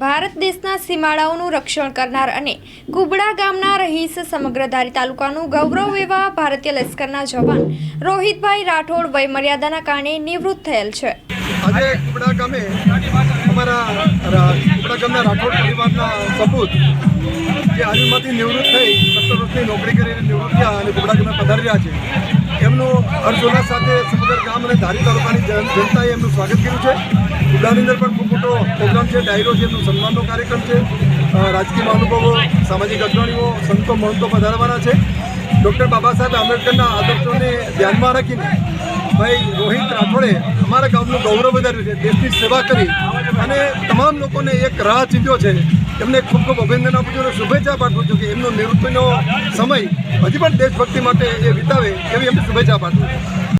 ભારત દેશના સીમાડાઓનું રક્ષણ કરનાર અને કુબડા ગામના રહીશ સમગ્ર ધારી તાલુકાનું ગૌરવ એવા ભારતીય લશ્કરના જવાન રોહિતભાઈ રાઠોડ વયમર્યાદાના કારણે નિવૃત્ત થયેલ છે. આજે કુબડા ગામે અમારા કુબડા ગામના રાઠોડ પરિવારના સપૂત જે આર્મીમાંથી નિવૃત્ત થઈ, સત્તર વર્ષની નોકરી કરીને નિવૃત્ત થયા અને કુબડા ગામે પધારી રહ્યા છે. એમનું હર્ષોલ્લાસ સાથે સમગ્ર ગામ અને ધારી તાલુકાની જનતાએ એમનું સ્વાગત કર્યું છે. કુબડાની અંદર પણ ખૂબ મોટો પ્રોગ્રામ છે. ડાયરો છે, એમનું સન્માનનો કાર્યક્રમ છે. રાજકીય મહાનુભાવો, સામાજિક અગ્રણીઓ, સંતો, મહંતો પધારવાના છે. ડૉક્ટર બાબા સાહેબ આંબેડકરના આદર્શોને ધ્યાનમાં રાખીને ભાઈ રોહિત રાઠોડે અમારા ગામનું ગૌરવ વધાર્યું છે, દેશની સેવા કરી અને તમામ લોકોને એક રાહ ચીધ્યો છે. એમને ખૂબ ખૂબ અભિનંદન આપું છું અને શુભેચ્છા પાઠવું છું કે એમનો નિવૃત્તિનો સમય હજી પણ દેશભક્તિ માટે એ વિતાવે એવી એમને શુભેચ્છા પાઠવું છું.